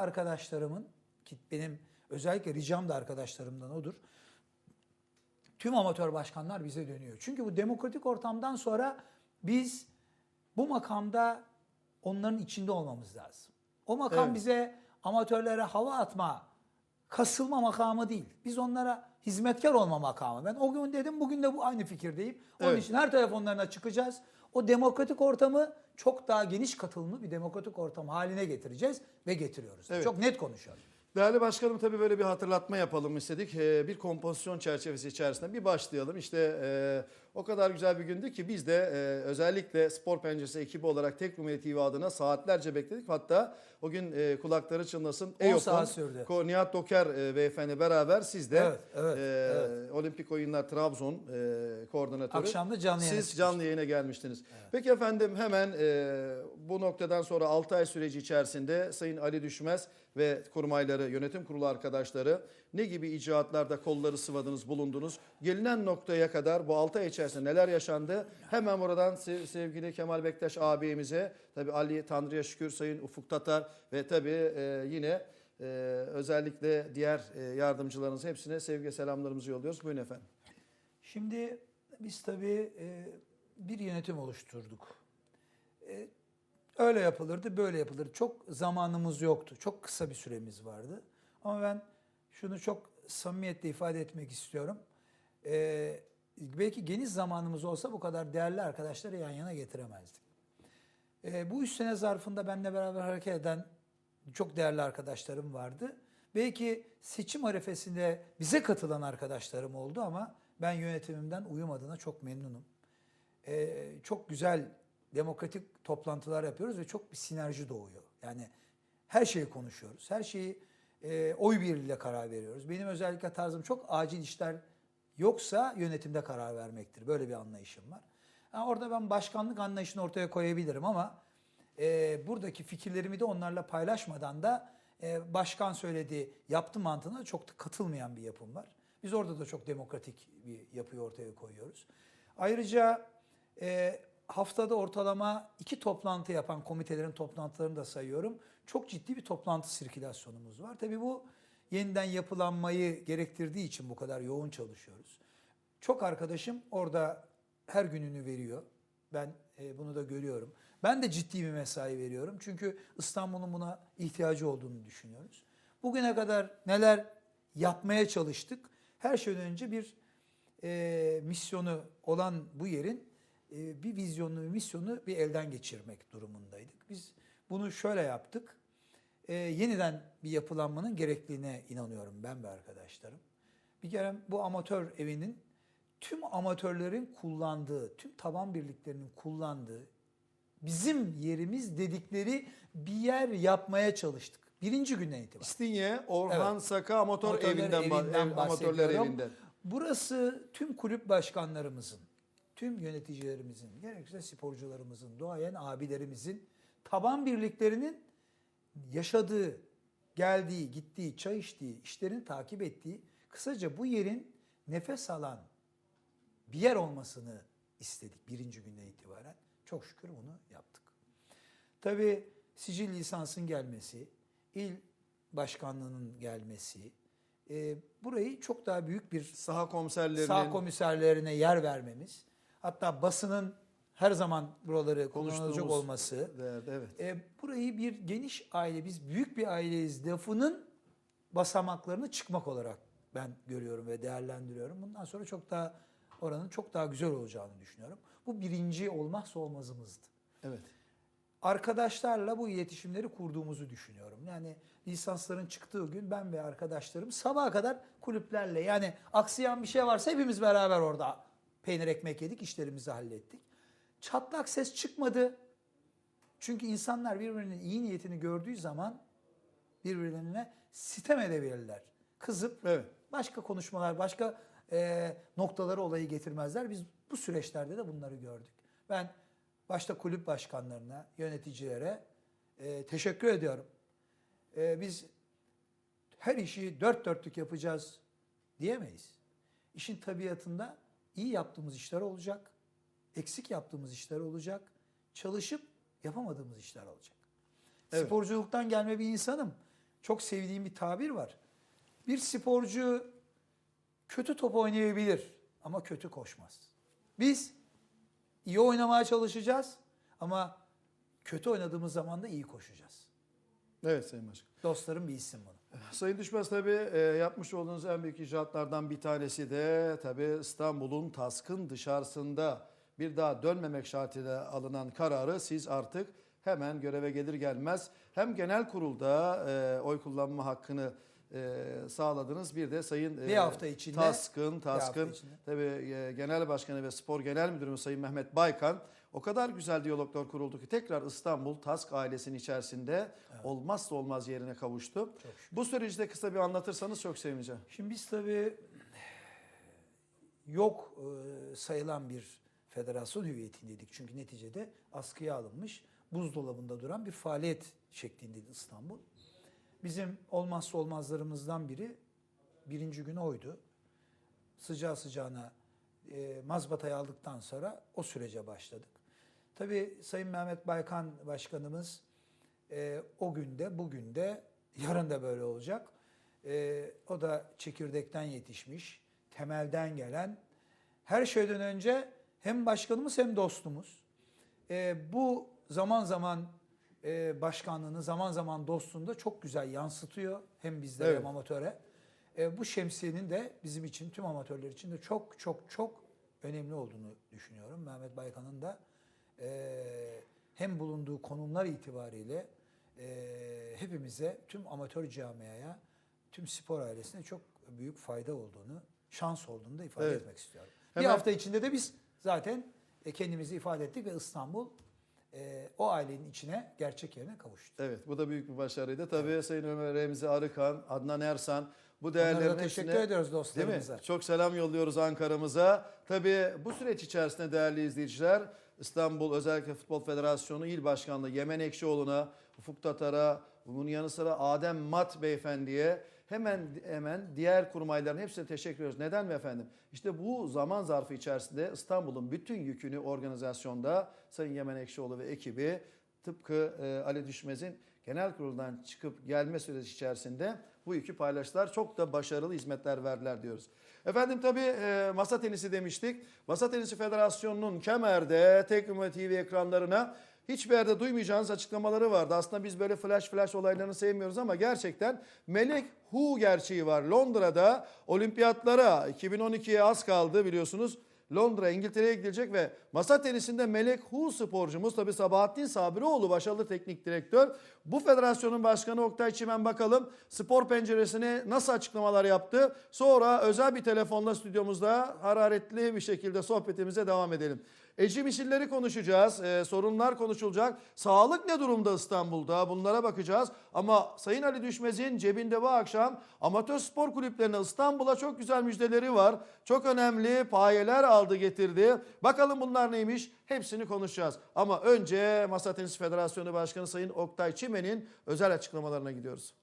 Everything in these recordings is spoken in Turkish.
arkadaşlarımın ki benim özellikle ricam da arkadaşlarımdan odur. Tüm amatör başkanlar bize dönüyor. Çünkü bu demokratik ortamdan sonra biz bu makamda onların içinde olmamız lazım. O makam Evet. bize amatörlere hava atma, kasılma makamı değil. Biz onlara hizmetkar olma makamı. Ben o gün dedim, bugün de bu aynı fikirdeyim. Onun Evet. için her telefonlarına çıkacağız. O demokratik ortamı çok daha geniş katılımlı bir demokratik ortam haline getireceğiz ve getiriyoruz. Evet. Çok net konuşuyorum. Değerli başkanım tabii böyle bir hatırlatma yapalım istedik. Ee, bir kompozisyon çerçevesi içerisinde bir başlayalım. İşte e, o kadar güzel bir gündü ki biz de e, özellikle Spor Penceresi ekibi olarak Tek Rumeli TV adına saatlerce bekledik. Hatta o gün e, kulakları çınlasın. 10 saat sürdü. Ko- Nihat Doker e, beyefendi beraber siz de Evet, evet, e, evet. Olimpik Oyunlar Trabzon e, koordinatörü. Akşam da canlı yayına Siz canlı yayına gelmiştiniz. Peki efendim hemen e, bu noktadan sonra 6 ay süreci içerisinde Sayın Ali Düşmez ve kurmayları, yönetim kurulu arkadaşları ne gibi icraatlarda kolları sıvadınız, bulundunuz? Gelinen noktaya kadar bu 6 ay içerisinde neler yaşandı? Hemen buradan se- sevgili Kemal Bektaş ağabeyimize, tabii Ali Tanrı'ya şükür Sayın Ufuk Tatar ve tabii e, yine e, özellikle diğer e, yardımcılarınız hepsine sevgi selamlarımızı yolluyoruz. Buyurun efendim. Şimdi biz tabii bir yönetim oluşturduk. Öyle yapılırdı, böyle yapılırdı. Çok zamanımız yoktu. Çok kısa bir süremiz vardı. Ama ben şunu çok samimiyetle ifade etmek istiyorum. E, belki geniş zamanımız olsa bu kadar değerli arkadaşları yan yana getiremezdik. E, bu üç sene zarfında benimle beraber hareket eden çok değerli arkadaşlarım vardı. Belki seçim arifesinde bize katılan arkadaşlarım oldu ama ben yönetimimden uyum adına çok memnunum. E, çok güzel demokratik toplantılar yapıyoruz ve çok bir sinerji doğuyor. Yani her şeyi konuşuyoruz. Her şeyi e, oy birliğiyle karar veriyoruz. Benim özellikle tarzım çok acil işler yoksa yönetimde karar vermektir. Böyle bir anlayışım var. Ha, orada ben başkanlık anlayışını ortaya koyabilirim ama e, buradaki fikirlerimi de onlarla paylaşmadan da e, başkan söyledi, yaptı mantığına çok da katılmayan bir yapım var. Biz orada da çok demokratik bir yapıyı ortaya koyuyoruz. Ayrıca e, haftada ortalama iki toplantı yapan komitelerin toplantılarını da sayıyorum. Çok ciddi bir toplantı sirkülasyonumuz var. Tabii bu yeniden yapılanmayı gerektirdiği için bu kadar yoğun çalışıyoruz. Çok arkadaşım orada her gününü veriyor. Ben e, bunu da görüyorum. Ben de ciddi bir mesai veriyorum. Çünkü İstanbul'un buna ihtiyacı olduğunu düşünüyoruz. Bugüne kadar neler yapmaya çalıştık? Her şeyden önce bir e, misyonu olan bu yerin e, bir vizyonunu, bir misyonu bir elden geçirmek durumundaydık. Biz bunu şöyle yaptık. E, yeniden bir yapılanmanın gerekliliğine inanıyorum ben ve arkadaşlarım. Bir kere bu amatör evinin tüm amatörlerin kullandığı, tüm taban birliklerinin kullandığı bizim yerimiz dedikleri bir yer yapmaya çalıştık. Birinci günden itibaren. İstinye Orhan Evet. Saka Amatör Amatörler Evi'nden, evinden ev- amatörler evinden. Burası tüm kulüp başkanlarımızın, tüm yöneticilerimizin, gerekirse sporcularımızın, duayen abilerimizin, taban birliklerinin yaşadığı, geldiği, gittiği, çay içtiği, işlerini takip ettiği, kısaca bu yerin nefes alan bir yer olmasını istedik birinci günden itibaren. Çok şükür bunu yaptık. Tabii sicil lisansın gelmesi, il başkanlığının gelmesi, e, burayı çok daha büyük bir Saha komiserlerinin sağ komiserlerine yer vermemiz, hatta basının her zaman buraları Konuştuğumuz olması, Değerli, evet. e, burayı bir geniş aile, biz büyük bir aileyiz lafının basamaklarını çıkmak olarak ben görüyorum ve değerlendiriyorum. Bundan sonra çok daha oranın çok daha güzel olacağını düşünüyorum. Bu birinci olmazsa olmazımızdı. Evet. Arkadaşlarla bu iletişimleri kurduğumuzu düşünüyorum. Yani lisansların çıktığı gün ben ve arkadaşlarım sabaha kadar kulüplerle yani aksayan bir şey varsa hepimiz beraber orada peynir ekmek yedik, işlerimizi hallettik. Çatlak ses çıkmadı. Çünkü insanlar birbirinin iyi niyetini gördüğü zaman birbirlerine sitem edebilirler. Kızıp Evet. başka konuşmalar, başka e, noktaları olayı getirmezler. Biz bu süreçlerde de bunları gördük. Ben başta kulüp başkanlarına, yöneticilere e, teşekkür ediyorum. E, biz her işi dört dörtlük yapacağız diyemeyiz. İşin tabiatında iyi yaptığımız işler olacak, eksik yaptığımız işler olacak, çalışıp yapamadığımız işler olacak. Evet. Sporculuktan gelme bir insanım. Çok sevdiğim bir tabir var. Bir sporcu kötü top oynayabilir ama kötü koşmaz. Biz iyi oynamaya çalışacağız ama kötü oynadığımız zaman da iyi koşacağız. Evet Sayın Başkan. Dostlarım bilsin bunu. Sayın Düşmez tabii e, yapmış olduğunuz en büyük icraatlardan bir tanesi de tabii İstanbul'un taskın dışarısında bir daha dönmemek şartıyla alınan kararı siz artık hemen göreve gelir gelmez hem genel kurulda e, oy kullanma hakkını e, sağladınız bir de Sayın e, Bir hafta içinde- Taskın, Taskın tabii e, Genel Başkanı ve Spor Genel Müdürümüz Sayın Mehmet Baykan o kadar güzel diyaloglar kuruldu ki tekrar İstanbul Task ailesinin içerisinde olmazsa olmaz yerine kavuştu. Bu süreci de kısa bir anlatırsanız çok sevineceğim. Şimdi biz tabii yok e, sayılan bir federasyon hüviyetindeydik. Çünkü neticede askıya alınmış buzdolabında duran bir faaliyet şeklindeydi İstanbul. Bizim olmazsa olmazlarımızdan biri birinci gün oydu. Sıcağı sıcağına e, mazbatayı aldıktan sonra o sürece başladık. Tabii Sayın Mehmet Baykan Başkanımız e, o günde, bugün de, yarın da böyle olacak. E, o da çekirdekten yetişmiş, temelden gelen, her şeyden önce hem başkanımız hem dostumuz. E, bu zaman zaman e, başkanlığını, zaman zaman dostluğunu da çok güzel yansıtıyor. Hem bizlere Evet. hem amatöre. E, bu şemsiyenin de bizim için, tüm amatörler için de çok çok çok önemli olduğunu düşünüyorum. Mehmet Baykan'ın da e, hem bulunduğu konumlar itibariyle e, hepimize, tüm amatör camiaya, tüm spor ailesine çok büyük fayda olduğunu, şans olduğunu da ifade Evet. etmek istiyorum. Hemen- Bir hafta içinde de biz zaten e, kendimizi ifade ettik ve İstanbul e, o ailenin içine, gerçek yerine kavuştu. Evet bu da büyük bir başarıydı. Tabii Sayın Ömer Remzi Arıkan, Adnan Ersan bu Onlara değerlerin da teşekkür hepsine- ediyoruz dostlarımıza. Çok selam yolluyoruz Ankara'mıza. Tabii bu süreç içerisinde değerli izleyiciler İstanbul Özellikle Futbol Federasyonu İl Başkanlığı Yemen Ekşioğlu'na, Ufuk Tatar'a, bunun yanı sıra Adem Mat Beyefendi'ye hemen hemen diğer kurmayların hepsine teşekkür ediyoruz. Neden mi efendim? İşte bu zaman zarfı içerisinde İstanbul'un bütün yükünü organizasyonda Sayın Yemen Ekşioğlu ve ekibi tıpkı e, Ali Düşmez'in genel kuruldan çıkıp gelme süreci içerisinde bu yükü paylaştılar. Çok da başarılı hizmetler verdiler diyoruz. Efendim tabii e, masa tenisi demiştik. Masa Tenisi Federasyonu'nun Kemer'de Teknoma TV ekranlarına hiçbir yerde duymayacağınız açıklamaları vardı. Aslında biz böyle flash flash olaylarını sevmiyoruz ama gerçekten Melek Hu gerçeği var. Londra'da olimpiyatlara 2012'ye az kaldı biliyorsunuz. Londra, İngiltere'ye gidilecek ve masa tenisinde Melek Hu sporcumuz tabi Sabahattin Sabiroğlu başarılı teknik direktör. Bu federasyonun başkanı Oktay Çimen bakalım spor penceresine nasıl açıklamalar yaptı. Sonra özel bir telefonla stüdyomuzda hararetli bir şekilde sohbetimize devam edelim. Eci misilleri konuşacağız, e, sorunlar konuşulacak. Sağlık ne durumda İstanbul'da bunlara bakacağız. Ama Sayın Ali Düşmez'in cebinde bu akşam amatör spor kulüplerine İstanbul'a çok güzel müjdeleri var. Çok önemli payeler aldı getirdi. Bakalım bunlar neymiş hepsini konuşacağız. Ama önce Masa Tenisi Federasyonu Başkanı Sayın Oktay Çimen'in özel açıklamalarına gidiyoruz.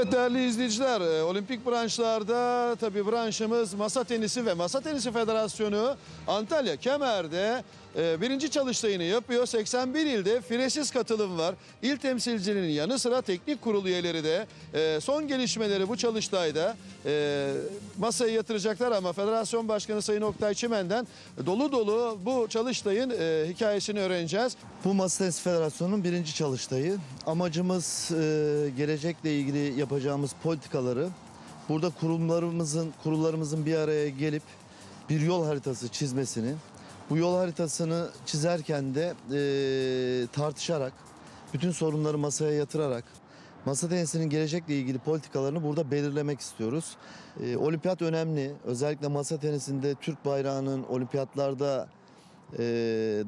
Evet değerli izleyiciler, e, olimpik branşlarda tabii branşımız masa tenisi ve masa tenisi federasyonu Antalya Kemer'de e, birinci çalıştayını yapıyor. 81 ilde firesiz katılım var. İl temsilcinin yanı sıra teknik kurul üyeleri de e, son gelişmeleri bu çalıştayda e, masaya yatıracaklar ama federasyon başkanı Sayın Oktay Çimen'den dolu dolu bu çalıştayın e, hikayesini öğreneceğiz. Bu Masa Tenisi Federasyonu'nun birinci çalıştayı. Amacımız gelecekle ilgili yapacağımız politikaları burada kurumlarımızın kurullarımızın bir araya gelip bir yol haritası çizmesini, bu yol haritasını çizerken de e, tartışarak, bütün sorunları masaya yatırarak masa tenisinin gelecekle ilgili politikalarını burada belirlemek istiyoruz. Ee, olimpiyat önemli. Özellikle masa tenisinde Türk bayrağının olimpiyatlarda e,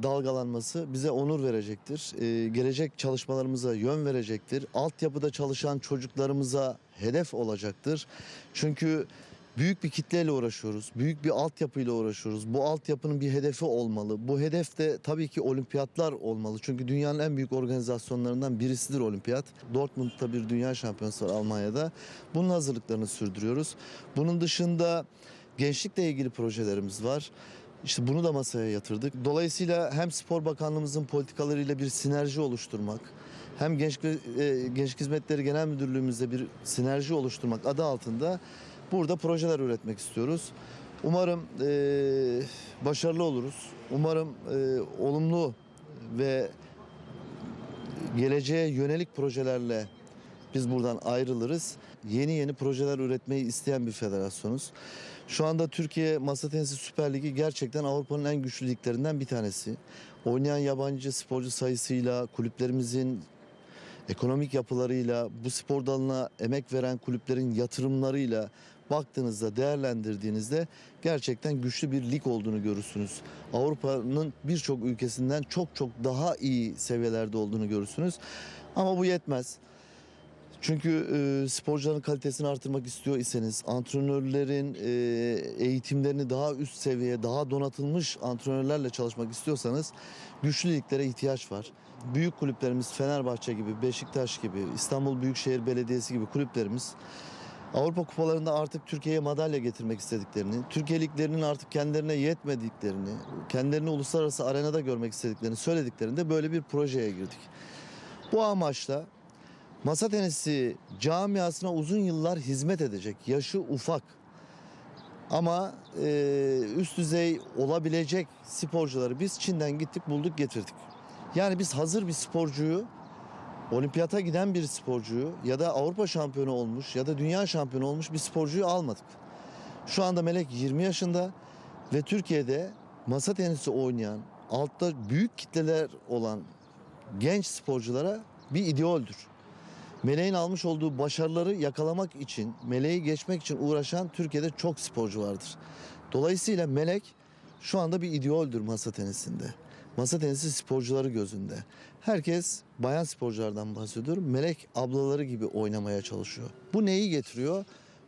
dalgalanması bize onur verecektir. E, gelecek çalışmalarımıza yön verecektir. Altyapıda çalışan çocuklarımıza hedef olacaktır. Çünkü büyük bir kitleyle uğraşıyoruz. Büyük bir altyapıyla uğraşıyoruz. Bu altyapının bir hedefi olmalı. Bu hedef de tabii ki olimpiyatlar olmalı. Çünkü dünyanın en büyük organizasyonlarından birisidir olimpiyat. Dortmund'da bir dünya şampiyonası var Almanya'da. Bunun hazırlıklarını sürdürüyoruz. Bunun dışında gençlikle ilgili projelerimiz var. İşte bunu da masaya yatırdık. Dolayısıyla hem Spor Bakanlığımızın politikalarıyla bir sinerji oluşturmak, hem ve- e, Gençlik Hizmetleri Genel Müdürlüğümüzle bir sinerji oluşturmak adı altında burada projeler üretmek istiyoruz. Umarım e, başarılı oluruz. Umarım e, olumlu ve geleceğe yönelik projelerle biz buradan ayrılırız. Yeni yeni projeler üretmeyi isteyen bir federasyonuz. Şu anda Türkiye Masa Tenisi Süper Ligi gerçekten Avrupa'nın en güçlü liglerinden bir tanesi. Oynayan yabancı sporcu sayısıyla, kulüplerimizin ekonomik yapılarıyla, bu spor dalına emek veren kulüplerin yatırımlarıyla baktığınızda, değerlendirdiğinizde gerçekten güçlü bir lig olduğunu görürsünüz. Avrupa'nın birçok ülkesinden çok çok daha iyi seviyelerde olduğunu görürsünüz. Ama bu yetmez. Çünkü e, sporcuların kalitesini artırmak istiyor iseniz, antrenörlerin e, eğitimlerini daha üst seviye, daha donatılmış antrenörlerle çalışmak istiyorsanız güçlü liglere ihtiyaç var. Büyük kulüplerimiz Fenerbahçe gibi, Beşiktaş gibi, İstanbul Büyükşehir Belediyesi gibi kulüplerimiz Avrupa kupalarında artık Türkiye'ye madalya getirmek istediklerini, Türkiye liglerinin artık kendilerine yetmediklerini, kendilerini uluslararası arenada görmek istediklerini söylediklerinde böyle bir projeye girdik. Bu amaçla masa tenisi camiasına uzun yıllar hizmet edecek. Yaşı ufak. Ama e, üst düzey olabilecek sporcuları biz Çin'den gittik bulduk getirdik. Yani biz hazır bir sporcuyu olimpiyata giden bir sporcuyu ya da Avrupa şampiyonu olmuş ya da dünya şampiyonu olmuş bir sporcuyu almadık. Şu anda Melek 20 yaşında ve Türkiye'de masa tenisi oynayan, altta büyük kitleler olan genç sporculara bir ideoldür. Meleğin almış olduğu başarıları yakalamak için, meleği geçmek için uğraşan Türkiye'de çok sporcu vardır. Dolayısıyla melek şu anda bir ideoldür masa tenisinde. Masa tenisi sporcuları gözünde. Herkes bayan sporculardan bahsediyor. Melek ablaları gibi oynamaya çalışıyor. Bu neyi getiriyor?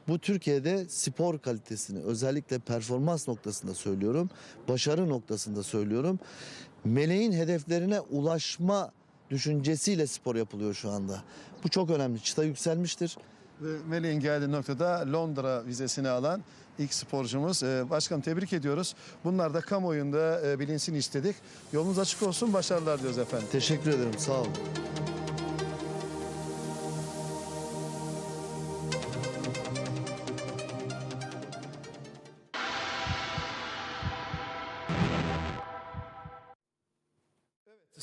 Bu Türkiye'de spor kalitesini özellikle performans noktasında söylüyorum. Başarı noktasında söylüyorum. Meleğin hedeflerine ulaşma düşüncesiyle spor yapılıyor şu anda. Bu çok önemli. Çıta yükselmiştir. Meleğin geldiği noktada Londra vizesini alan ilk sporcumuz. Ee, Başkanım tebrik ediyoruz. Bunlar da kamuoyunda e, bilinsin istedik. Yolunuz açık olsun. Başarılar diyoruz efendim. Teşekkür ederim. Sağ olun.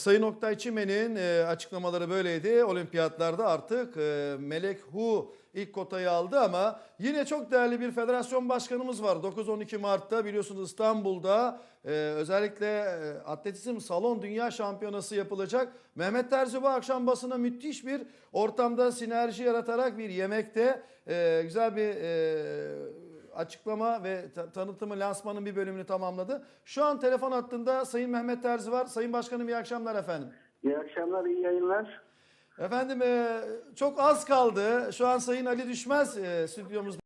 Sayın Oktay Çimen'in e, açıklamaları böyleydi. Olimpiyatlarda artık e, Melek Hu ilk kotayı aldı ama yine çok değerli bir federasyon başkanımız var. 9-12 Mart'ta biliyorsunuz İstanbul'da e, özellikle e, atletizm salon dünya şampiyonası yapılacak. Mehmet Terzi bu akşam basına müthiş bir ortamda sinerji yaratarak bir yemekte e, güzel bir e, açıklama ve ta- tanıtımı lansmanın bir bölümünü tamamladı. Şu an telefon hattında Sayın Mehmet Terzi var. Sayın Başkanım iyi akşamlar efendim. İyi akşamlar, iyi yayınlar. Efendim e, çok az kaldı. Şu an Sayın Ali Düşmez e.